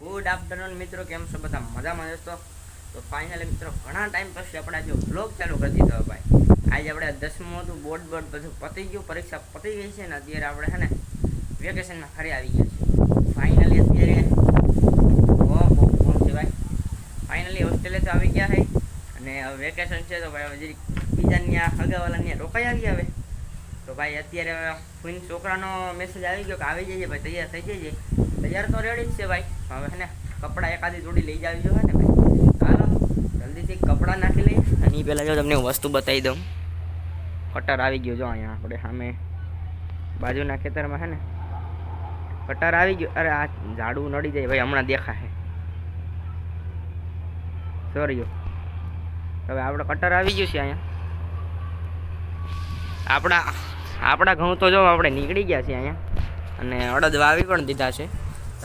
Good afternoon મિત્રો, કેમ છો? બધા મજામાં જશો તો ફાઇનલી મિત્રો, ઘણા ટાઈમ પછી આપણે આજે બ્લોગ ચાલુ કરી દીધો ભાઈ. આજે આપણે દસમું હતું બોર્ડ બોર્ડ બધું પતી ગયું, પરીક્ષા પતી ગઈ છે ને અત્યારે આપણે છે ને વેકેશનમાં ફરી આવી ગયા છે ફાઇનલી અત્યારે કોણ ભાઈ. ફાઇનલી હોસ્ટેલે તો આવી ગયા છે. અને વેકેશન છે તો ભાઈ હજી બીજાની ત્યાં હગાવાલા ત્યાં રોકાઈ આવી હવે. તો ભાઈ અત્યારે હવે છોકરાનો મેસેજ આવી ગયો કે આવી જઈએ ભાઈ, તૈયાર થઈ જઈએ. તૈયાર તો રેડી જ છે ભાઈ. હવે હે ને, કપડાં એકાદી જોડી લઈ જાવી જોઈએ ને ભાઈ. ચાલો જલ્દીથી કપડાં નાખી લઈએ અને એ પહેલાં જો તમને હું વસ્તુ બતાવી દઉં. કટર આવી ગયો જો અહીંયા આપણે, સામે બાજુના ખેતરમાં છે ને. કટર આવી ગયો. અરે, આ ઝાડું નડી જાય ભાઈ, હમણાં દેખાશે. સોરી હવે આપણે કટર આવી ગયું છે અહીંયા. આપણા આપણા ઘઉં તો જો આપણે નીકળી ગયા છીએ અહીંયા. અને અડદ વાવી પણ દીધા છે.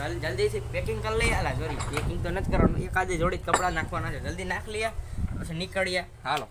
ચાલ જલ્દીથી પેકિંગ કરી લઈએ. અલા સોરી પેકિંગ તો નથી કરવાનું. એકાદી જોડી કપડાં નાખવાના છે. જલ્દી નાખ લઈએ, પછી નીકળીએ. હાલો.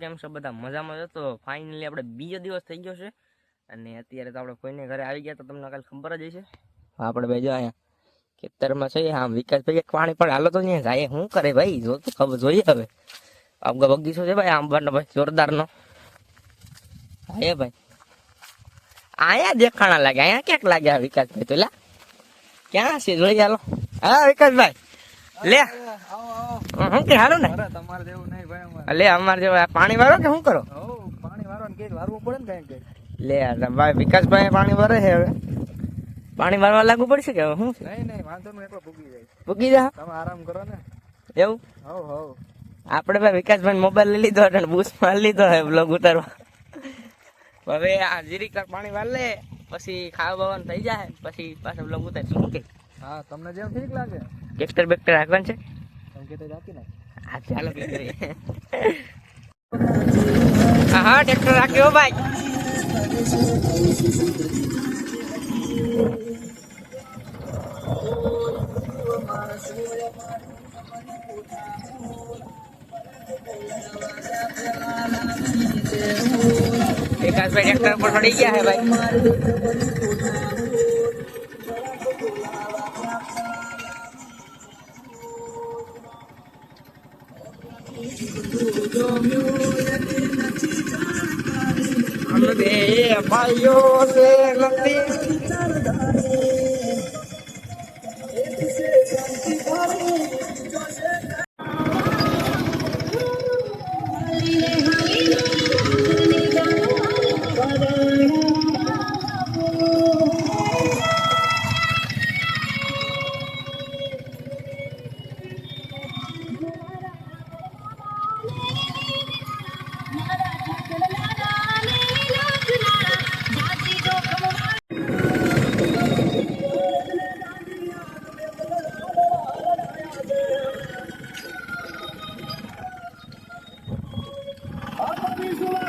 કેમ છો? બધા મજામાં છો? તો ફાઇનલી આપણે બીજો દિવસ થઈ ગયો છે. અને અત્યારે તો આપણે કોઈને ઘરે આવી ગયા તો તમને કાલે ખબર જ હશે. આપણે ભાઈ જો અહીંયા ખેતરમાં છે હા વિકાસ ભાઈ, એક પાણી પણ હાલો તો નહીં જાય, શું કરે ભાઈ? જો તો ખબર જોઈએ હવે. આપગા બગીચો છે ભાઈ આંબાનો ભાઈ, જોરદારનો. હા ભાઈ. અહીંયા દેખાણા લાગે. અહીંયા ક્યાંક લાગે વિકાસભાઈ તો, લા. ક્યાં છે? જોઈ હાલો હા, વિકાસભાઈ. લે. હું કે હાલો ને? તમારે જેવું નહીં ભાઈ અમારે. લે અમારે જેવા પાણી વાળો કે શું કરો? પાણી પાણી ને કે વારવું પડે ને કઈ કે લે આ ભાઈ વિકાસભાઈ પાણી ભરે છે હવે. પાણી ભરવા લાગુ પડશે કે હું? નહીં નહીં વાંધો નહીં એકલો ભૂગી જાય. ભૂગી જા. તમે આરામ કરો ને. એવું? હવ હવ આપણે ભાઈ વિકાસભાઈ મોબાઈલ લઈ લીધો અને બૂસ મારી લીધો હે બ્લોગ ઉતારવા. હવે આ જીરીક પાણી વાર લે પછી ખાવા બાવાનું થઈ જાય પછી પાછો બ્લોગ ઉતારશું. શું કે હા તમને જેમ ઠીક લાગે. ટ્રેક્ટર બેક્ટર રાખવાનું છે? તમે કે તો જાતી ને હા ચાલો કે કરીએ. હા હા ટ્રેક્ટર રાખ્યો ભાઈ. વિકાસભાઈ ટ્રેક્ટર પર ચડી ગયા હે ભાઈ. ભાઈઓ છે નથી Venezuela.